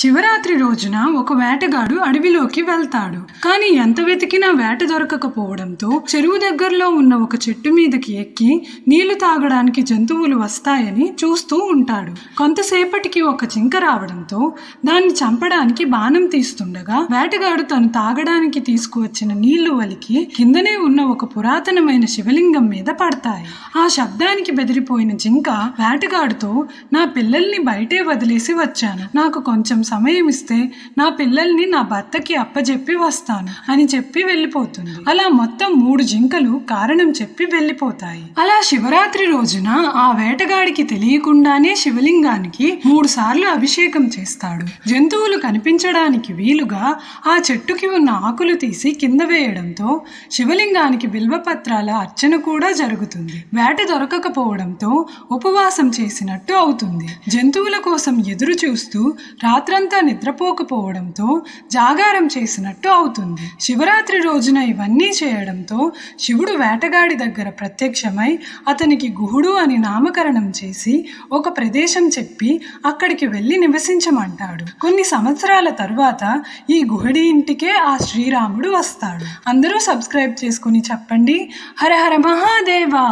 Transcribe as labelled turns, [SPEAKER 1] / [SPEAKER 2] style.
[SPEAKER 1] శివరాత్రి రోజున ఒక వేటగాడు అడవిలోకి వెళ్తాడు. కానీ ఎంత వెతికినా వేట దొరకకపోవడంతో చెరువు దగ్గరలో ఉన్న ఒక చెట్టు మీదకి ఎక్కి నీళ్ళు తాగడానికి జంతువులు వస్తాయని చూస్తూ ఉంటాడు. కొంతసేపటికి ఒక జింక రావడంతో దాన్ని చంపడానికి బాణం తీస్తుండగా వేటగాడు తను తాగడానికి తీసుకువచ్చిన నీళ్ళు వలికి కిందనే ఉన్న ఒక పురాతనమైన శివలింగం మీద పడతాయి. ఆ శబ్దానికి బెదిరిపోయిన జింక వేటగాడుతో నా పిల్లల్ని బయటే వదిలేసి వచ్చాను. నాకు కొంచెం సమయం ఇస్తే నా పిల్లల్ని నా భర్తకి అప్పజెప్పి వస్తాను అని చెప్పి వెళ్ళిపోతుంది. అలా మొత్తం మూడు జింకలు కారణం చెప్పి వెళ్ళిపోతాయి. అలా శివరాత్రి రోజున ఆ వేటగాడికి తెలియకుండానే శివలింగానికి మూడు సార్లు అభిషేకం చేస్తాడు. జంతువులు కనిపించడానికి వీలుగా ఆ చెట్టుకి ఉన్న ఆకులు తీసి కింద వేయడంతో శివలింగానికి బిల్వపత్రాల అర్చన కూడా జరుగుతుంది. వేట దొరకకపోవడంతో ఉపవాసం చేసినట్టు అవుతుంది. జంతువుల కోసం ఎదురు చూస్తూ రాత్రంతా నిద్రపోకపోవడంతో జాగారం చేసినట్టు అవుతుంది. శివరాత్రి రోజున ఇవన్నీ చేయడంతో శివుడు వేటగాడి దగ్గర ప్రత్యక్షమై అతనికి గుహుడు అని నామకరణం చేసి ఒక ప్రదేశం చెప్పి అక్కడికి వెళ్ళి నివసించమంటాడు. కొన్ని సంవత్సరాల తరువాత ఈ గుహడి ఇంటికే ఆ శ్రీరాముడు వస్తాడు. అందరూ సబ్స్క్రైబ్ చేసుకుని చెప్పండి. హర హర మహాదేవా!